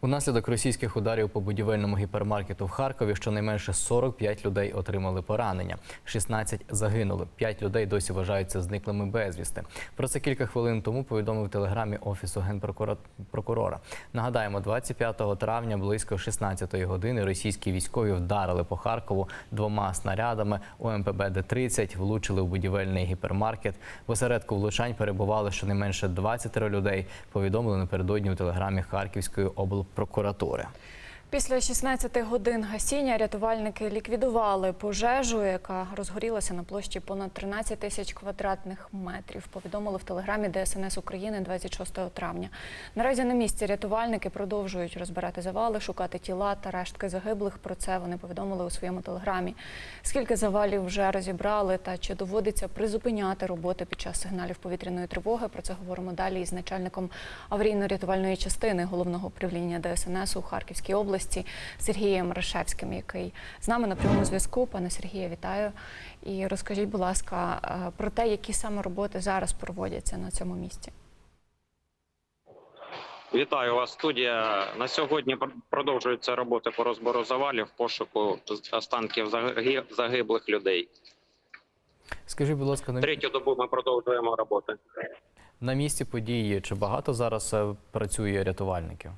Унаслідок російських ударів по будівельному гіпермаркету в Харкові щонайменше 45 людей отримали поранення. 16 загинули. 5 людей досі вважаються зниклими безвісти. Про це кілька хвилин тому повідомив в телеграмі офісу генпрокурора. Нагадаємо, 25 травня близько 16-ї години російські військові вдарили по Харкову двома снарядами. УМПБ Д-30 влучили у будівельний гіпермаркет. В осередку влучань перебували щонайменше 20 людей. Повідомили напередодні у телеграмі Харківської procuratore. Після 16 годин гасіння рятувальники ліквідували пожежу, яка розгорілася на площі понад 13 тисяч квадратних метрів. Повідомили в телеграмі ДСНС України 26 травня. Наразі на місці рятувальники продовжують розбирати завали, шукати тіла та рештки загиблих. Про це вони повідомили у своєму телеграмі. Скільки завалів вже розібрали та чи доводиться призупиняти роботи під час сигналів повітряної тривоги? Про це говоримо далі із начальником аварійно-рятувальної частини головного управління ДСНС у Харківській області Сергієм Рашевським, який з нами на прямому зв'язку. Пане Сергію, вітаю. І розкажіть, будь ласка, е, про те, які саме роботи зараз проводяться на цьому місці. Вітаю вас, студія. На сьогодні продовжуються роботи по розбору завалів, пошуку останків загиблих людей. Скажіть, будь ласка, на, Третю добу ми продовжуємо роботи. на місці події чи багато зараз е, працює рятувальників?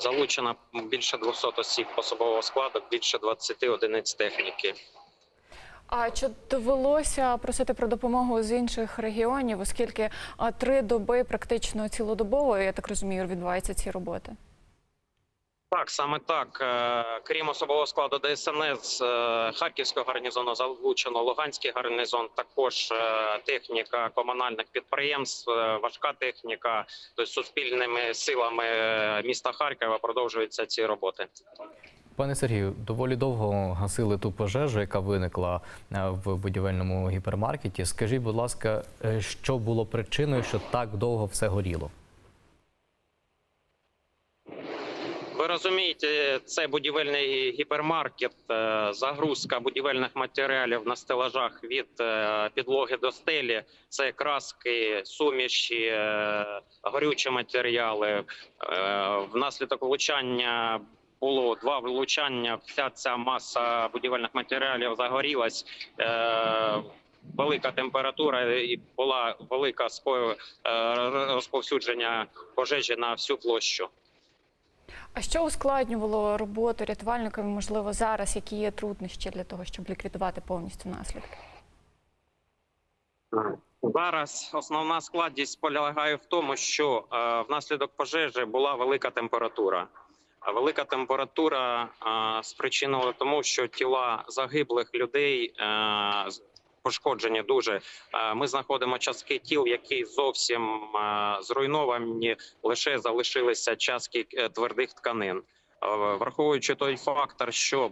Залучено більше 200 осіб особового складу, більше 20 одиниць техніки. А чи довелося просити про допомогу з інших регіонів, оскільки три доби практично цілодобово, я так розумію, відбуваються ці роботи? Так, саме так. Е, Крім особового складу ДСНС, е, Харківського гарнізону залучено Луганський гарнізон, також е, техніка комунальних підприємств, важка техніка. Тобто суспільними силами міста Харкова продовжуються ці роботи. Пане Сергію, доволі довго гасили ту пожежу, яка виникла в будівельному гіпермаркеті. Скажіть, будь ласка, що було причиною, що так довго все горіло? Розумієте, це будівельний гіпермаркет, е, загрузка будівельних матеріалів на стелажах від е, підлоги до стелі. Це краски, суміші, е, горючі матеріали. Внаслідок влучання було два влучання. Вся ця маса будівельних матеріалів загорілась. Велика температура і була велика розповсюдження пожежі на всю площу. А що ускладнювало роботу рятувальників, можливо, зараз, які є труднощі для того, щоб ліквідувати повністю наслідки? Зараз основна складність полягає в тому, що е, внаслідок пожежі була велика температура. Велика температура е, спричинила тому, що тіла загиблих людей е, пошкоджені дуже. Ми знаходимо частки тіл, які зовсім зруйновані, лише залишилися частки е, твердих тканин. Враховуючи той фактор, що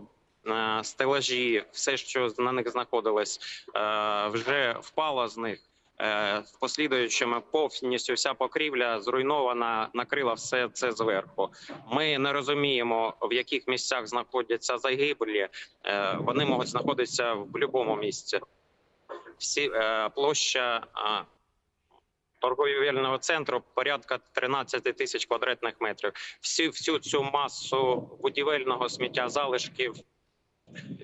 стелажі, все, що на них знаходилось, вже впало з них. Е, В послідуючому повністю вся покрівля зруйнована, накрила все це зверху. Ми не розуміємо, в яких місцях знаходяться загиблі. Е, Вони можуть знаходитися в будь-якому місці. Всі е, площа торговельного центру порядка 13 тисяч квадратних метрів. Всі всю цю масу будівельного сміття залишків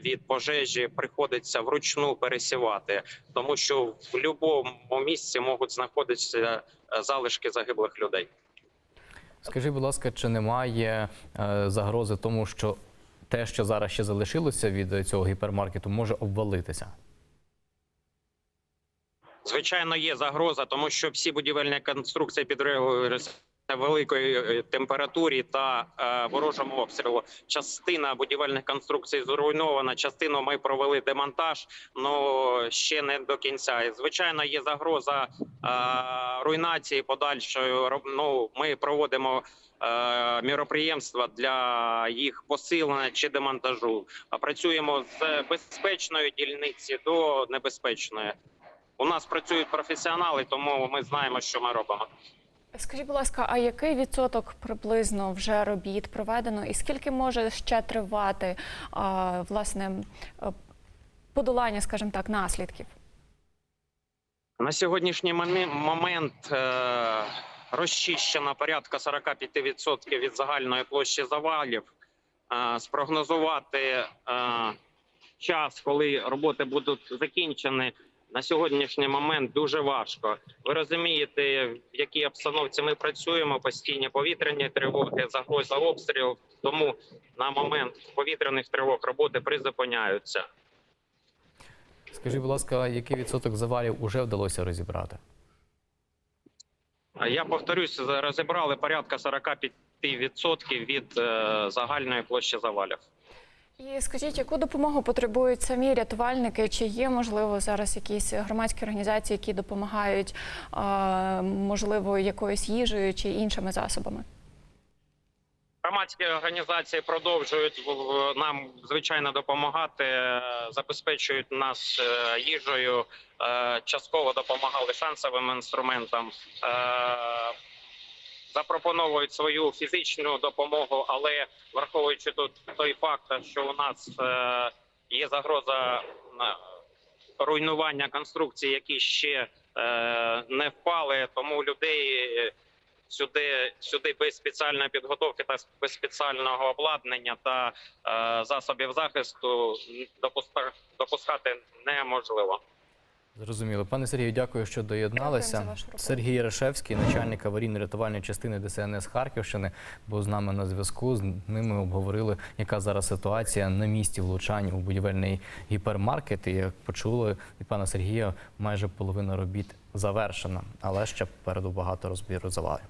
від пожежі приходиться вручну пересівати, тому що в будь-якому місці можуть знаходитися е, залишки загиблих людей. Скажіть, будь ласка, чи немає е, загрози тому, що те, що зараз ще залишилося від цього гіпермаркету, може обвалитися? Звичайно, є загроза, тому що всі будівельні конструкції підриваються великої е, температурі та е, ворожому обстрілу. Частина будівельних конструкцій зруйнована. Частину ми провели демонтаж, але ще не до кінця. І звичайно, є загроза е, руйнації подальшої. Ну, ми проводимо. е, Міроприємства для їх посилення чи демонтажу. Працюємо з безпечної дільниці до небезпечної. У нас працюють професіонали, тому ми знаємо, що ми робимо. Скажіть, будь ласка, а який відсоток приблизно вже робіт проведено, і скільки може ще тривати а, власне е, подолання, скажімо так, наслідків? На сьогоднішній момент е, розчищена порядка 45% від загальної площі завалів. Е, Спрогнозувати е, час, коли роботи будуть закінчені, на сьогоднішній момент дуже важко. Ви розумієте, в якій обстановці ми працюємо, постійні повітряні тривоги, загроза обстрілів. Тому на момент повітряних тривог роботи призупиняються. Скажіть, будь ласка, який відсоток завалів уже вдалося розібрати? Я повторюсь, розібрали порядка 45% від е, загальної площі завалів. І скажіть, яку допомогу потребують самі рятувальники? Чи є можливо зараз якісь громадські організації, які допомагають, можливо, якоюсь їжею чи іншими засобами? Громадські організації продовжують нам звичайно допомагати, е, забезпечують нас е, їжею, е, частково допомагали шансовим інструментам. Запропонують свою фізичну допомогу, але враховуючи тут той факт, що у нас е, є загроза е, руйнування конструкцій, які ще е, не впали, тому людей сюди, сюди без спеціальної підготовки та без спеціального обладнання та засобів захисту допуска- допускати неможливо. Зрозуміло. Пане Сергію, дякую, що доєдналися. Сергій Ярошевський, начальник аварійно-рятувальної частини ДСНС Харківщини, був з нами на зв'язку. З ними обговорили, яка зараз ситуація на місці влучань у будівельний гіпермаркет. І як почули від пана Сергія, майже половина робіт завершена, але ще попереду багато розбіру завалів.